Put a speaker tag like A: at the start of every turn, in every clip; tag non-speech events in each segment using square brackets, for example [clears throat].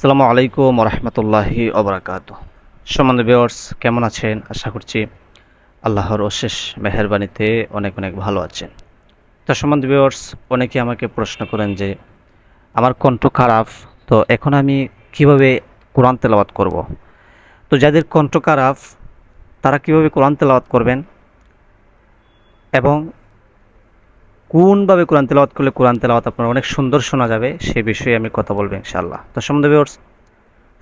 A: আসসালামু আলাইকুম রহমতুল্লাহি অবরাকাত সম্মানিত ভিউয়ার্স, কেমন আছেন? আশা করছি আল্লাহর অশেষ মেহরবানিতে অনেক অনেক ভালো আছেন। তো সম্মানিত ভিউয়ার্স, অনেকে আমাকে প্রশ্ন করেন যে, আমার কণ্ঠ খারাপ, তো এখন আমি কীভাবে কোরআন তেলাওয়াত করব? তো যাদের কণ্ঠ খারাপ, তারা কীভাবে কোরআন তেলাওয়াত করবেন? এবং কোনভাবে কোরআন তেলাওয়াত করলে কোরআন তেলাওয়াত আপনার অনেক সুন্দর শোনা যাবে, সে বিষয়ে আমি কথা বলব ইনশাআল্লাহ। তো সম্বন্ধে ভিউয়ার্স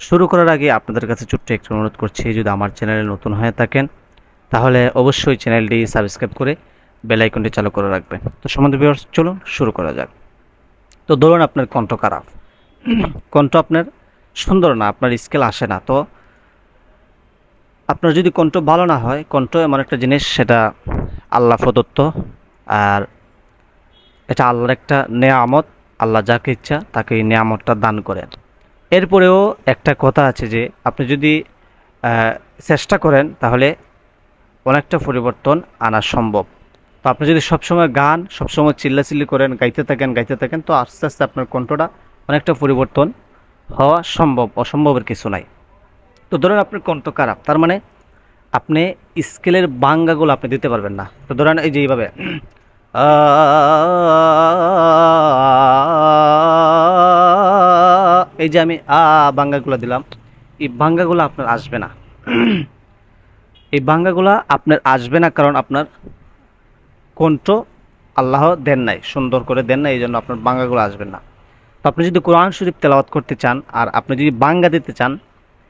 A: শুরু করার আগে আপনাদের কাছে ছোট্ট একটু অনুরোধ করছি, যদি আমার চ্যানেলে নতুন হয়ে থাকেন, তাহলে অবশ্যই চ্যানেলটি সাবস্ক্রাইব করে বেল আইকনটি চালু করে রাখবেন। তো সম্বন্ধে ভিউয়ার্স চলুন শুরু করা যাক। তো ধরুন আপনার কণ্ঠ খারাপ। কণ্ঠ আপনার সুন্দর না, আপনার স্কেল আসে না, তো আপনার যদি কণ্ঠ ভালো না হয়, কণ্ঠ এমন একটা জিনিস, সেটা আল্লাহ প্রদত্ত, আর এটা আল্লাহর একটা নেয়ামত, আল্লাহ যাকে ইচ্ছা তাকে এই নেয়ামতটা দান করেন। এরপরেও একটা কথা আছে যে, আপনি যদি চেষ্টা করেন তাহলে অনেকটা পরিবর্তন আনা সম্ভব। তো আপনি যদি সবসময় গান, সবসময় চিল্লাচিল্লি করেন, গাইতে থাকেন গাইতে থাকেন, তো আস্তে আস্তে আপনার কণ্ঠটা অনেকটা পরিবর্তন হওয়া সম্ভব, অসম্ভবের কিছু নাই। তো ধরেন আপনার কণ্ঠ খারাপ, তার মানে আপনি স্কেলের বাঙ্গাগুলো আপনি দিতে পারবেন না। তো ধরেন এই যে এইভাবে এই যে আমি আ বাঙ্গাগুলো দিলাম, এই বাঙ্গাগুলো আপনার আসবে না। [clears throat] এই বাঙ্গাগুলা আপনার আসবে না কারণ আপনার কণ্ঠ আল্লাহ দেন নাই, সুন্দর করে দেন নাই এই জন্য আপনার বাঙ্গাগুলো আসবে না। তো আপনি যদি কোরআন শরীফ তেলাওয়াত করতে চান, আর আপনি যদি বাঙ্গা দিতে চান,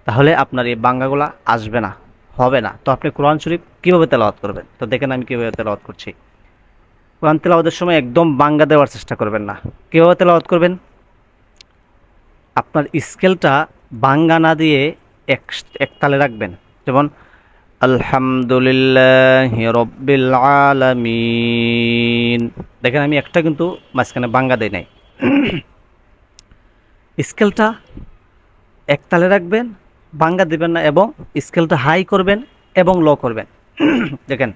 A: তাহলে আপনার এই বাঙ্গাগুলা আসবে না, হবে না। তো আপনি কোরআন শরীফ কীভাবে তেলাওয়াত করবেন? তো দেখেন আমি কীভাবে তেলাওয়াত করছি। কোরআন তেলাওয়াতের সময় একদম বাঙ্গা দেওয়ার চেষ্টা করবেন না। কীভাবে তেলাওয়াত করবেন? আপনার স্কেলটা বাঙ্গা না দিয়ে এক এক তালে রাখবেন। যেমন, আলহামদুলিল্লাহ রব্বিল আলামিন। দেখেন, আমি একটা কিন্তু মাঝখানে বাঙ্গা দেই নাই। স্কেলটা এক তালে রাখবেন, বাঙ্গা দেবেন না, এবং স্কেলটা হাই করবেন এবং লো করবেন। [clears throat] দেখেন,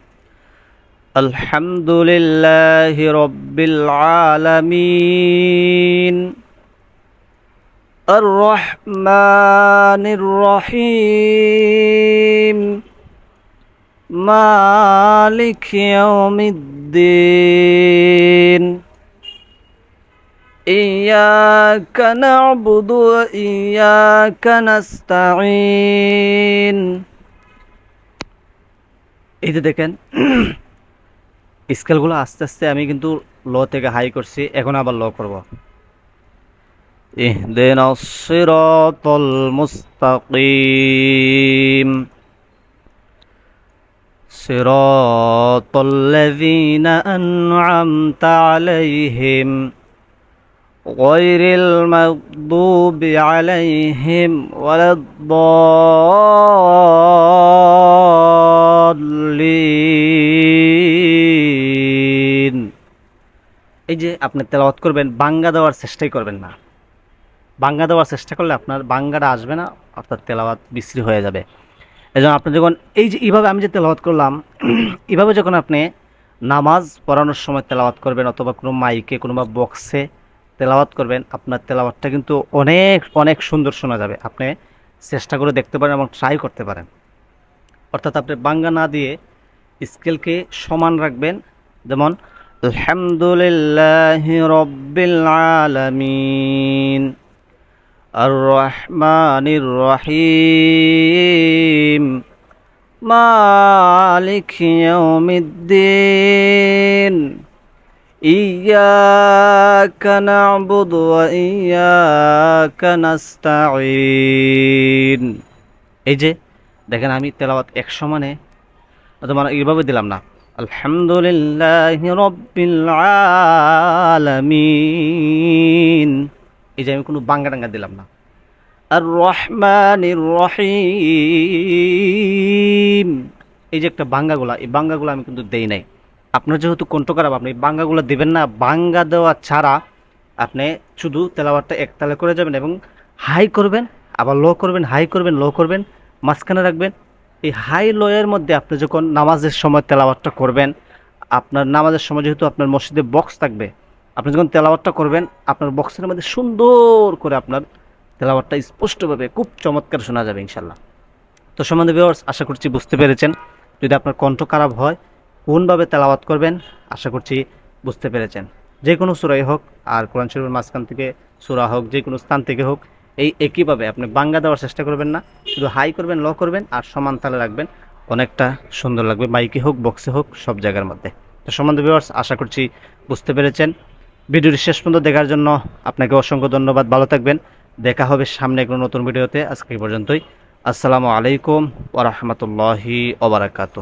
A: আলহামদুলিল্লাহ রব্বিল আলামিন। الرحمن الرحيم مالك يوم الدين إياك نعبد وإياك نستعين এই যে দেখেন স্কেলগুলো আস্তে আস্তে আমি কিন্তু লো থেকে হাই করছি এখন আবার লো করব اهدنا الصراط المستقيم صراط الذين أنعمت عليهم غير المغضوب عليهم ولا الضالين এই যে আপনি তেলাওয়াত করবেন বাঙ্গা দেওয়ার চেষ্টাই করবেন না বাঙ্গা দেওয়ার চেষ্টা করলে আপনার বাঙ্গাটা আসবে না অর্থাৎ তেলাওয়াত বিশ্রী হয়ে যাবে। এই জন্য আপনি যখন এই যে এইভাবে আমি যে তেলাওয়াত করলাম, এইভাবে যখন আপনি নামাজ পড়ানোর সময় তেলাওয়াত করবেন অথবা কোনো মাইকে কোনো বা বক্সে তেলাওয়াত করবেন, আপনার তেলাওয়াতটা কিন্তু অনেক অনেক সুন্দর শোনা যাবে। আপনি চেষ্টা করে দেখতে পারেন এবং ট্রাই করতে পারেন। অর্থাৎ আপনি বাঙ্গা না দিয়ে স্কেলকে সমান রাখবেন। যেমন, আলহামদুলিল্লাহ রব্বিল আলামিন। الرحمن الرحيم مالك يوم الدين إياك نعبد وإياك نستعين এই যে দেখেন আমি তেলাওয়াত এক সমানে তোমার এইভাবে দিলাম না আলহামদুলিল্লাহ রব্বিল আলামিন এই যে আমি কোনো বাঙ্গা টাঙ্গা দিলাম না। আর রহমান রহিম। এই যে একটা বাঙ্গাগুলা, এই বাঙ্গাগুলো আমি কিন্তু দেই নাই। আপনার যেহেতু কণ্ঠ খারাপ আপনি বাঙ্গাগুলো দেবেন না। বাঙ্গা দেওয়া ছাড়া আপনি শুধু তেলাওয়াতটা একতালে করে যাবেন এবং হাই করবেন, আবার লো করবেন, হাই করবেন, লো করবেন, মাঝখানে রাখবেন। এই হাই লোয়ের মধ্যে আপনি যখন নামাজের সময় তেলাওয়াতটা করবেন, আপনার নামাজের সময় যেহেতু আপনার মসজিদে বক্স থাকবে আপনি যখন তেলাওয়াতটা করবেন, আপনার বক্সের মধ্যে সুন্দর করে আপনার তেলাওয়াতটা স্পষ্টভাবে খুব চমৎকার শোনা যাবে ইনশাল্লাহ তো সম্বন্ধে ভিউয়ার্স আশা করছি বুঝতে পেরেছেন। যদি আপনার কণ্ঠ খারাপ হয়, কোনভাবে তেলাওয়াত করবেন, আশা করছি বুঝতে পেরেছেন। যে কোনো সুরাই হোক, আর কোরআন শরীফের মাঝখান থেকে সুরা হোক, যে কোনো স্থান থেকে হোক, এই একইভাবে আপনি বাঙ্গা দেওয়ার চেষ্টা করবেন না। শুধু হাই করবেন, ল করবেন, আর সমান তালে রাখবেন। অনেকটা সুন্দর লাগবে, মাইকে হোক বক্সে হোক, সব জায়গার মধ্যে। তো সম্বন্ধ ভিউয়ার্স আশা করছি বুঝতে পেরেছেন। ভিডিওটি শেষ পর্যন্ত দেখার জন্য আপনাকে অসংখ্য ধন্যবাদ। ভালো থাকবেন। দেখা হবে সামনে কোনো নতুন ভিডিওতে। আজকে পর্যন্তই। আসসালামু আলাইকুম ওরহমতুল্লাহি ওবরাকাতু